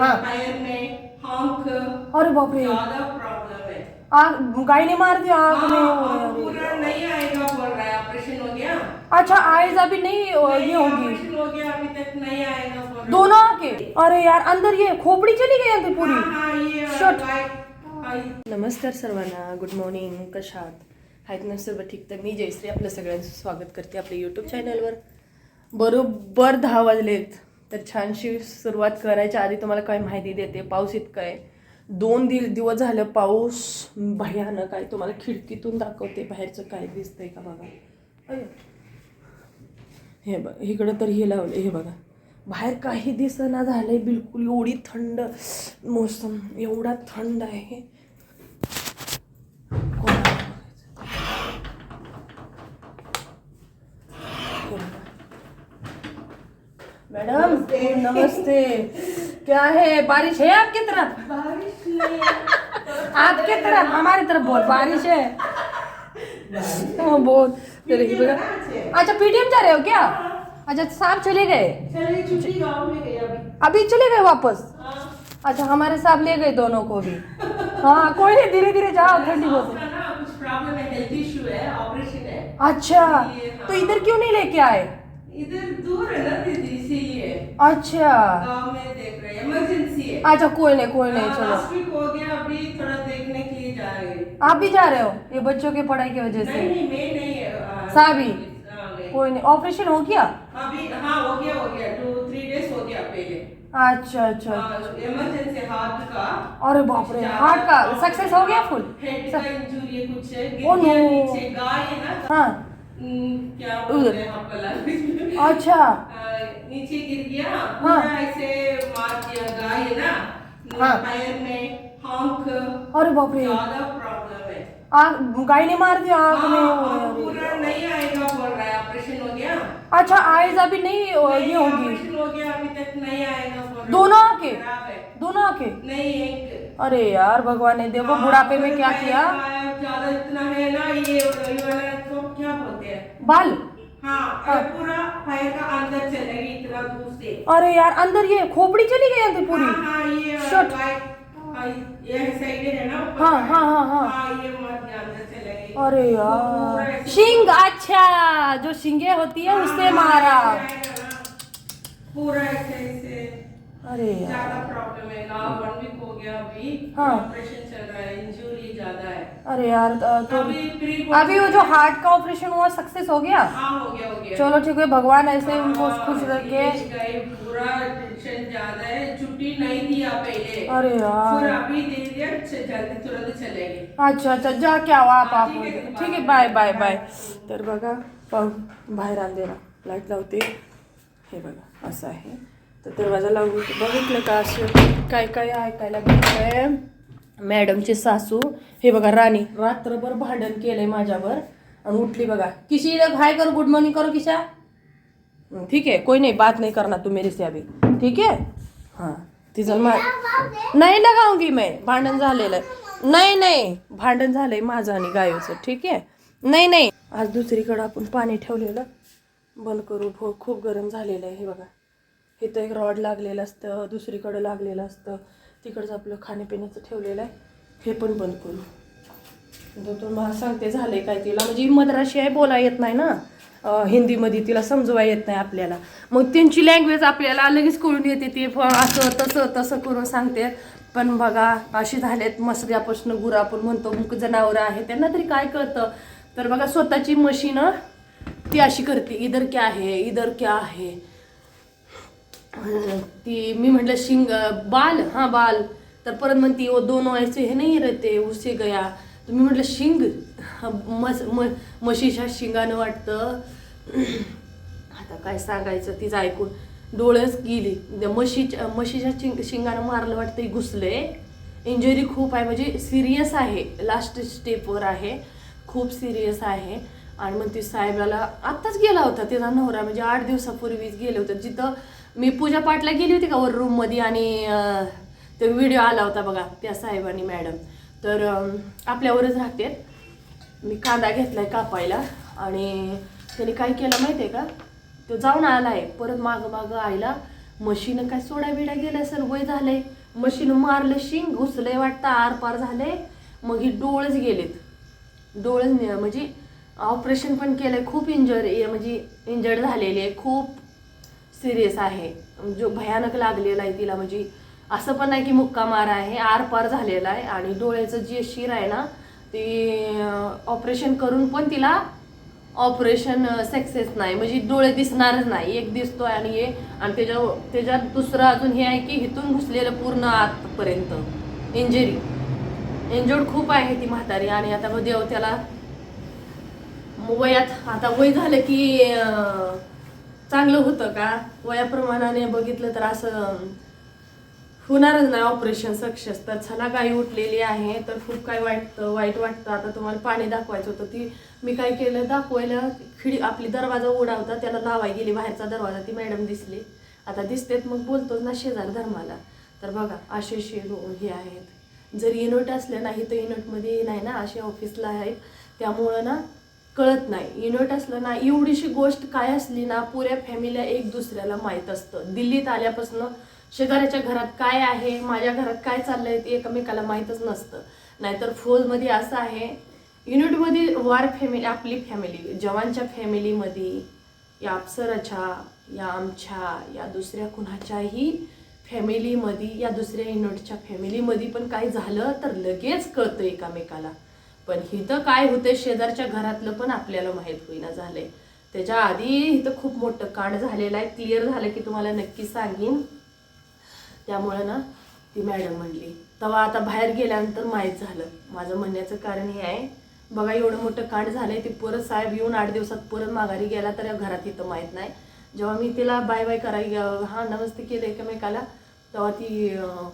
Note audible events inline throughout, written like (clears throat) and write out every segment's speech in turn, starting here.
हाँ। अरे बापरे. ज्यादा प्रॉब्लम है आग गाय ने मार दिया आग में हाँ, नहीं आएगा बोल रहा है? ऑपरेशन हो गया? अच्छा आइज अभी नहीं ये होगी. ऑपरेशन हो गया अभी तक नहीं आएगा बोल रहा दोनों आके? अरे यार अंदर ये खोपड़ी चली गई अंदर। पूरी. हाँ, हाँ, गाय- नमस्कार सर्वांना गुड मॉर्निंग कशात आहेत? ना सर्व ठीक तर मी जयश्री आपलं सगळ्यांचं स्वागत करते आपल्या यूट्यूब चॅनलवर बरोबर दहा वाजलेत. तर छानशी सुरुवात करायच्या आधी तुम्हाला काय माहिती देते पाऊस इतका आहे. दोन दि दिवस झालं पाऊस भयानक आहे. तुम्हाला खिडकीतून दाखवते बाहेरचं काय दिसतंय का बघा. हे बघ इकडं तर हे लावलं हे बघा. बाहेर काही दिसना आहे बिलकुल एवढी थंड मोसम एवढा थंड आहे. मैडम नमस्ते। क्या है? बारिश है आपकी तरफ़? बारिश आपके तरफ़? हमारी तरफ़ बहुत बारिश है। हाँ, बहुत. अच्छा पीटीएम जा रहे हो क्या? अच्छा साहब चले गए? चलिए छुट्टी गाँव में गई अभी। अभी चले गए वापस? हाँ। अच्छा हमारे साहब ले गए दोनों को भी। हाँ कोई नहीं धीरे धीरे जाओ ठंडी बहुत है। है है अच्छा तो इधर क्यों नहीं लेके आए? इधर दूर है ना दीदी इसीलिए अच्छा। गाँव में देख रहे इमरजेंसी है। अच्छा कोई नहीं कोई नहीं चलो। लास्ट वीक हो गया अभी थोड़ा देखने के लिए जा रहे हैं। आप भी जा रहे हो? ये बच्चों की पढ़ाई की वजह से। नहीं मैं नहीं है साबी? हाँ, कोई नहीं ऑपरेशन हो गया? अभी हाँ हो गया हो गया टू थ्री डेज़ हो गया पहले। अच्छा अच्छा। इमरजेंसी हार्ट का। अरे बाप रे हार्ट का सक्सेस हो गया फुल हेड का इंजरी कुछ है गिर ओ गया नो। नीचे गाय है ना हाँ। क्या बोलते हैं आपका अच्छा। (laughs) नीचे गिर गया। हाँ। ऐसे मार दिया गाय है ना। हाँ। पैर में आँख अरे बाप रे। ज़्यादा प्रॉब्लम है। आग गाय ने मार दिया आग में। हाँ, अरे, आँख अरे। पूरा नहीं आएगा बोल रहा है। ऑपरेशन हो गया? अच्छा आइज़ अभी नहीं ये होगी। ऑपरेशन हो गया। अभी तक नहीं आएगा रहा। है। दोनों आके? दोनों आके नहीं एक। अरे यार भगवान ने देखो बुढ़ापे में क्या किया? ज़्यादा इतना है ना ये वाला हैं बाल। हाँ हाँ। पूरा पैर का अंदर चलेगी इतना दूर से। अरे यार अंदर ये खोपड़ी चली गई अंदर पूरी। हाँ हाँ ये शर्ट हाँ, ये साइड है ना हाँ, हाँ, हाँ, हाँ। हाँ ये मर गया अंदर अरे पूरा यार। सिंग शिंग अच्छा जो सिंगे होती है उससे मारा। पूरा ऐसे ऐसे। अरे यार। ज़्यादा प्रॉब्लम है। ना वन वीक हो गया अभी। हाँ। ऑपरेशन चल रहा है। इंजरी ज़्यादा है। अरे यार तो अभी अभी वो जो हार्ट का ऑपरेशन हुआ सक्सेस हो गया? हाँ हो गया हो गया। चलो ठीक है भगवान ऐसे उनको हाँ, खुश रखे। पूरा टेंशन ज़्यादा है। छुट्टी नहीं दिया पहले। अरे यार। फिर अभी दे दिया जल्दी तुरंत चलेंगे। अच्छा अच्छा जा क्या हुआ आप आप ठीक है बाय. बाय बाय तर बघा बाहेर अंधेरा लाईट लावते। हे बघा असं आहे. तर दरवाजा लावून बघितलं का असं काय काय ऐकायला भेटतंय मॅडमचे सासू हे बघा राणी. रात्रभर भांडण केलंय माझ्यावर. आणि उठली बघा. किशी हाय करो गुड मॉर्निंग करो किशा? ठीक आहे. कोई नाही बात नाही करना तू मेरे से अभी ठीक आहे? हां. तिचं मा नाही लगाऊंगी मैं. भांडण झालेलं. आहे नाही नाही. भांडण झालंय माझं आणि गायचं. ठीक आहे? नाही नाही. आज दुसरीकडं आपण पाणी ठेवलेलं. बंद करू. भो खूप गरम झालेलं आहे हे बघा. इथं एक रॉड लागलेलं असतं दुसरीकडं लागलेलं असतं. तिकडचं आपलं खाण्यापिण्याचं ठेवलेलं आहे. हे पण बंद करू. तर तो मला सांगते झालंय काय तिला. म्हणजे मद्राशी आहे बोला येत नाही ना. हिंदीमध्ये तिला समजवा येत नाही आपल्याला. मग त्यांची लँग्वेज आपल्याला लगेच कळून येते ते फ- असं तसं तसं करून सांगते. पण बघा अशी झालेत मसऱ्यापासून गुरं आपण म्हणतो मुक जनावरं आहे त्यांना तरी काय कळतं? तर बघा स्वतःची मशीन ती अशी करते इधर क्या आहे इधर क्या आहे ती मी म्हटलं शिंग बाल हां बाल. तर परत म्हणती ओ दोन ऐसे हे नाही रहते उससे गया. तर मी म्हटलं शिंग मस म म्हशीच्या शिंगानं वाटतं. आता काय सांगायचं तिचं ऐकून. डोळ्याच गेली. म्हशीच्या म्हशीच्या शिंग शिंगानं मारलं वाटतं घुसले. इंजुरी खूप आहे म्हणजे सिरियस आहे. लास्ट स्टेपवर आहे. खूप सिरियस आहे. आणि मग ती साहेबाला आत्ताच गेला होता तिचा नवरा. म्हणजे आठ दिवसापूर्वीच गेले होते. जिथं मी पूजा पाठला गेली होती का वर रूममध्ये आणि तो व्हिडिओ आला होता बघा त्या साहेबांनी मॅडम तर आपल्यावरच राहते. मी कांदा घेतला आहे कापायला आणि त्याने काय केलं माहिती आहे का? तो जाऊन आला आहे परत मागं मागं आईला मशीन काय सोडा बिडा गेला सर वय झालंय. मशीन मारलं शिंग घुसलंय वाटतं आरपार झालं झालंय. मग ही डोळच गेलेत. डोळे म्हणजे ऑपरेशन पण केलंय खूप इंजर म्हणजे इंजर्ड झालेली आहे खूप सिरियस आहे. जो भयानक लागलेला आहे तिला म्हणजे असं पण नाही की मुक्का मार आहे आर पार झालेला आहे आणि डोळ्याचं जे शिर आहे ना ते ऑपरेशन करून पण तिला ऑपरेशन सक्सेस नाही. म्हणजे डोळे दिसणारच नाही. एक दिसतोय आणि हे आणि त्याच्या त्याच्यात दुसरं अजून हे आहे की इथून घुसलेलं पूर्ण आतपर्यंत. इंजरी इंजर्ड खूप आहे ती म्हातारी आणि आता मग देव त्याला वयात आता वय झालं की चांगलं होतं का? वयाप्रमाणाने बघितलं तर असं होणारच नाही ऑपरेशन सक्सेस. तर चला गाई उठलेली आहे तर खूप काय वाटतं वाईट वाटतं. आता तुम्हाला पाणी दाखवायचं होतं. ती मी काय केलं दाखवायला खिडी आपली दरवाजा उडावता होता त्याला लावाय गेली बाहेरचा दरवाजा ती मॅडम दिसली. आता दिसतेत मग बोलतो ना शेजार धर्माला. तर बघा असे शे हे आहेत. जर इनोट असले नाही तर इनोटमध्ये नाही ना असे ऑफिसला आहेत. त्यामुळं ना कळत नाही. युनिट असलं ना एवढीशी गोष्ट काय असली ना पुऱ्या फॅमिलीला एक दुसऱ्याला माहीत असतं. दिल्लीत आल्यापासून शेजाऱ्याच्या घरात काय आहे माझ्या घरात काय चाललंय ते एकमेकाला माहीतच नसतं. नाहीतर फौजमध्ये असं आहे युनिटमध्ये वार फॅमिली आपली फॅमिली जवानच्या फॅमिलीमध्ये या अप्सराच्या या आमच्या या दुसऱ्या कुणाच्याही फॅमिलीमध्ये या दुसऱ्या युनिटच्या फॅमिलीमध्ये पण काही झालं तर लगेच कळतं एकामेकाला. पण इथं काय होते शेजारच्या घरातलं पण आपल्याला माहीत होईना झालंय. त्याच्या आधी इथं खूप मोठं कांड झालेलं आहे क्लिअर झालं की तुम्हाला नक्की सांगेन. त्यामुळं ना ती मॅडम म्हणली तेव्हा आता बाहेर गेल्यानंतर माहीत झालं. माझं म्हणण्याचं कारण हे आहे बघा एवढं मोठं कांड झालंय ते परत साहेब येऊन आठ दिवसात परत माघारी गेला तर घरात इथं माहीत नाही. जेव्हा मी तिला बाय बाय करायला हा नमस्ते केलं एकमेकाला तेव्हा ती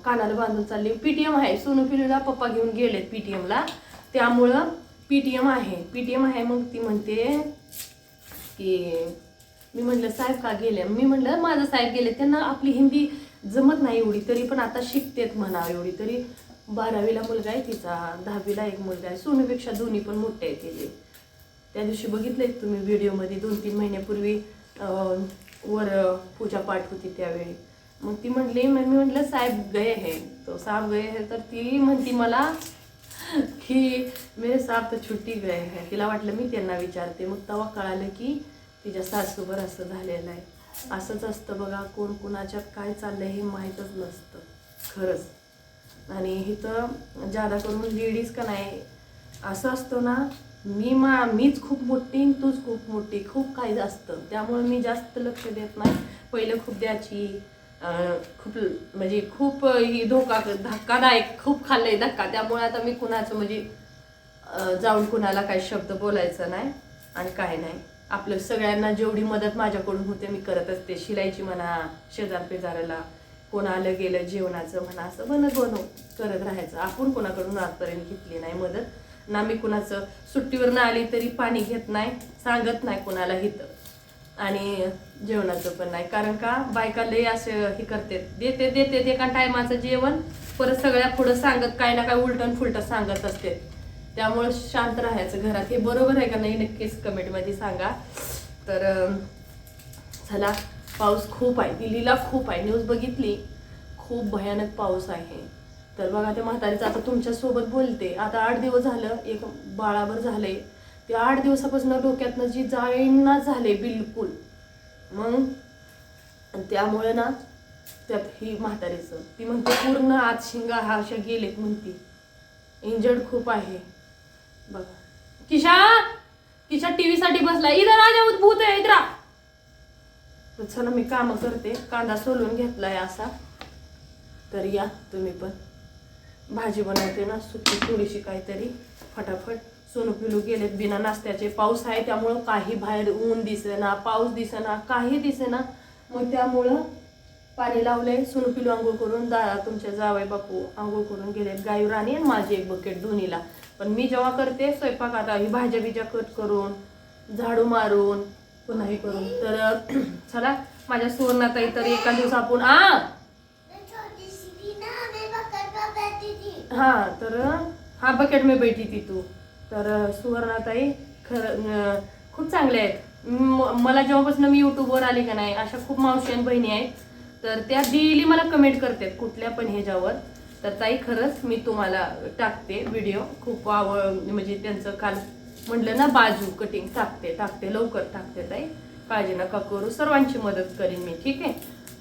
कानाला बांधून चालली. पीटीएम आहे सोनू पिलूला पप्पा घेऊन गेलेत पीटीएमला त्यामुळं पी टी एम आहे. पी टी एम आहे मग ती म्हणते की मी म्हटलं साहेब का गेले? मी म्हटलं माझं साहेब गेले. त्यांना आपली हिंदी जमत नाही एवढी तरी पण आता शिकतेत म्हणा एवढी. तरी बारावीला मुलगा आहे तिचा दहावीला एक मुलगा आहे. सोनूपेक्षा दोन्ही पण मोठे आहे तिचे. त्या दिवशी बघितले तुम्ही व्हिडिओमध्ये? दोन तीन महिन्यापूर्वी वर पूजा पाठ होती त्यावेळी. मग ती म्हटली मग मी म्हटलं साहेब गए हे. तो साहेब गए हे. तर ती म्हणती मला की मेरे साप तर छुट्टी गए आहे तिला वाटलं मी त्यांना विचारते. मग तेव्हा कळालं की तिच्या सासूवर असं झालेलं आहे. असंच असतं बघा कोण कोणाच्यात काय चाललंय हे माहीतच नसतं. खरंच. आणि इथं जादा करून लेडीज का नाही असं असतं ना मी मा मीच खूप मोठी तूच खूप मोठी खूप काही असतं. त्यामुळे मी जास्त लक्ष देत नाही. पहिलं खूप द्यायची खूप म्हणजे खूप ही धोका धक्कादायक खूप खाल्लंय धक्का. त्यामुळे आता मी कुणाचं म्हणजे जाऊन कुणाला काही शब्द बोलायचा नाही आणि काय नाही. आपलं सगळ्यांना जेवढी मदत माझ्याकडून होते मी करत असते. शिलाईची म्हणा शेजार पेजाराला कोण आलं गेलं जेवणाचं म्हणा असं बनत बनव करत राहायचं. आपण कोणाकडून आजपर्यंत घेतली नाही मदत. ना मी कुणाचं सुट्टीवर ना आली तरी पाणी घेत नाही सांगत नाही कुणाला हिथं आणि जेवणाचं पण नाही. कारण का? बायका लय असं हे करते. देते देते ते का टायमाचं जेवण परत सगळ्या पुढं सांगत काय ना काय उलटन फुलटं सांगत असते. त्यामुळं शांत राहायचं घरात. हे बरोबर आहे का नाही? नक्कीच कमेंटमध्ये सांगा. तर झाला चला पाऊस खूप आहे. दिल्लीला खूप आहे. न्यूज बघितली. खूप भयानक पाऊस आहे. तर बघा ते म्हातारीचं आता तुमच्यासोबत बोलते. आता आठ दिवस झालं. एक बाळावर झालंय. ते आठ दिवसापासून डोक्यातनं जी जाईना झाले बिलकुल. मग? त्यामुळं त्यामुळे ना त्यात ही म्हातारीचं ती म्हणते पूर्ण आत शिंगा हा अशा गेलेत म्हणती. इंजर्ड खूप आहे. बघा. किशा! किशा टी व्हीसाठी बसला. इधर राजा उद्भूत आहे इधर तर चला मी काम करते. कांदा सोलून घेतलाय असा. तर या तुम्ही पण. भाजी बनवते ना सुकी थोडीशी काहीतरी फटाफट. सोनू पिलू गेलेत बिना नाश्त्याचे. पाऊस आहे त्यामुळं काही बाहेर ऊन दिसेना पाऊस दिसेना काही दिसेना. मग त्यामुळं पाणी लावले सोनू पिलू आंघोळ करून दा तुमच्या जावई बापू आंघोळ करून गेलेत. गायू राणी आणि माझी एक बकेट धुनीला पण मी जेव्हा करते स्वयंपाक आता ही भाज्या बिज्या कट करून झाडू मारून पुन्हा हे करून. तर (clears throat) चला माझ्या सुवर्णाताई तर एका दिवस आपण आ! हा तर हा बकेट मी बैठी ती तू. तर सुवर्णाताई खरं खूप चांगले आहेत. म- मला जेव्हापासून मी यूट्यूबवर आले का नाही अशा खूप मावशी आणि बहिणी आहेत. तर त्या डेली मला कमेंट करतात कुठल्या पण ह्याच्यावर. तर ताई खरंच मी तुम्हाला टाकते व्हिडिओ खूप आवड म्हणजे त्यांचं काल म्हटलं ना बाजू कटिंग टाकते टाकते लवकर टाकते ताई. काळजी नका करू सर्वांची मदत करीन मी ठीक आहे?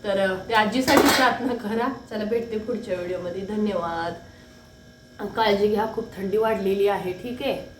तर त्या आजीसाठी प्रार्थना करा. चला भेटते पुढच्या व्हिडिओमध्ये धन्यवाद. काळजी घ्या खूप थंडी वाढलेली आहे ठीक आहे?